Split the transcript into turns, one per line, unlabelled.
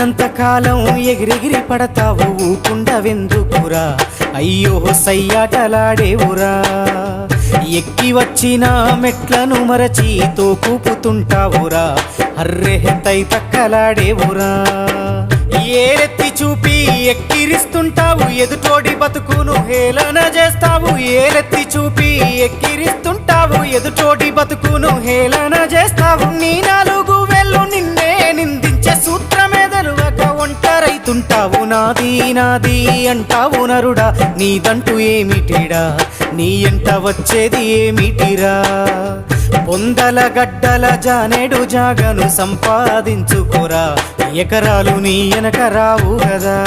ఉన్నంత ఎగిరెగిరి పడతావు ఊకుండవెందుకురా? అయ్యో సయ్యాటలాడేవురా? ఎక్కి వచ్చిన మెట్లను మరచి తోకూపుతుంటావురా? అర్రె తై తక్కలాడేవురా? ఏరెత్తి చూపి ఎక్కిరిస్తుంటావు ఎదుటోడి బతుకును హేళన చేస్తావు. ఏరెత్తి చూపి ఎక్కిరిస్తుంటావు ఎదుటోడి బతుకును హేళన చేస్తావు. నీ నాలుగు అంటుంటావు నాది నాది అంటావు నరుడా. నీదంటూ ఏమిటిడా? నీ ఎంట వచ్చేది ఏమిటిరా? పొందల గడ్డల జానేడు జాగను సంపాదించుకోరా. ఎకరాలు నీ వెనక రావు కదా.